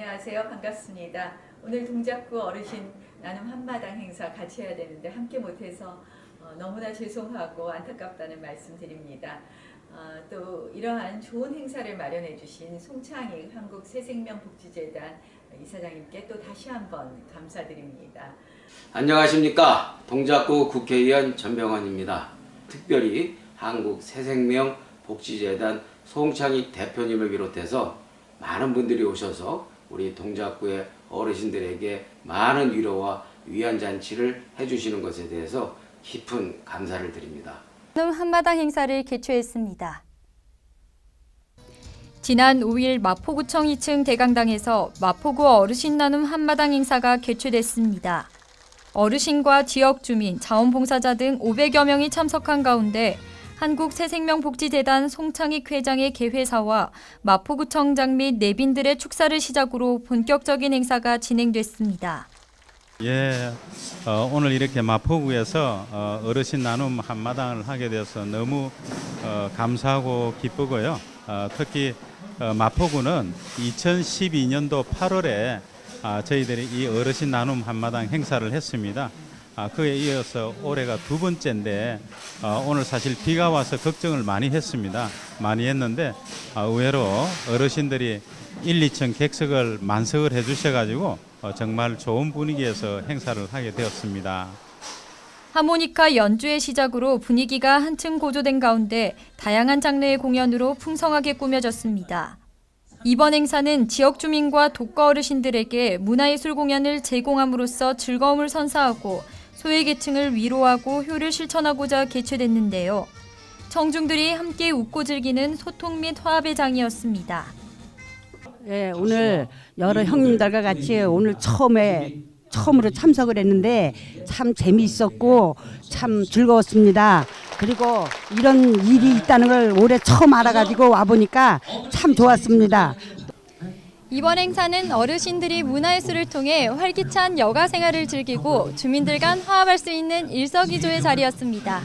안녕하세요. 반갑습니다. 오늘 동작구 어르신 나눔 한마당 행사 같이 해야 되는데 함께 못해서 어, 너무나 죄송하고 안타깝다는 말씀드립니다. 어, 또 이러한 좋은 행사를 마련해 주신 송창익 한국 새생명복지재단 이사장님께 또 다시 한번 감사드립니다. 안녕하십니까 동작구 국회의원 전병환입니다. 특별히 한국 새생명 복지재단 송창익 대표님을 비롯해서 많은 분들이 오셔서 우리 동작구의 어르신들에게 많은 위로와 위안 잔치를 해주시는 것에 대해서 깊은 감사를 드립니다. 한마당 행사를 개최했습니다. 지난 5일 마포구청 2층 대강당에서 마포구 어르신 나눔 한마당 행사가 개최됐습니다. 어르신과 지역 주민, 자원봉사자 등 500여 명이 참석한 가운데 한국새생명복지재단 송창익 회장의 개회사와 마포구청장 및 내빈들의 축사를 시작으로 본격적인 행사가 진행됐습니다. 예, 어, 오늘 이렇게 마포구에서 어, 어르신 나눔 한마당을 하게 돼서 너무 어, 감사하고 기쁘고요. 어, 특히 어, 마포구는 2012년도 8월에 아, 저희들이 이 어르신 나눔 한마당 행사를 했습니다. 아, 그에 이어서 올해가 두 번째인데 어, 오늘 사실 비가 와서 걱정을 많이 했습니다. 많이 했는데 아, 의외로 어르신들이 1, 2층 객석을 만석을 해주셔가지고 어, 정말 좋은 분위기에서 행사를 하게 되었습니다. 하모니카 연주의 시작으로 분위기가 한층 고조된 가운데 다양한 장르의 공연으로 풍성하게 꾸며졌습니다. 이번 행사는 지역 주민과 독거 어르신들에게 문화예술 공연을 제공함으로써 즐거움을 선사하고 소외계층을 위로하고 효를 실천하고자 개최됐는데요. 청중들이 함께 웃고 즐기는 소통 및 화합의 장이었습니다. 예, 오늘 여러 형님들과 같이 오늘 처음에 처음으로 참석을 했는데 참 재미있었고 참 즐거웠습니다. 그리고 이런 일이 있다는 걸 올해 처음 알아가지고 와 보니까 참 좋았습니다. 이번 행사는 어르신들이 문화예술을 통해 활기찬 여가 생활을 즐기고 주민들 간 화합할 수 있는 일석이조의 자리였습니다.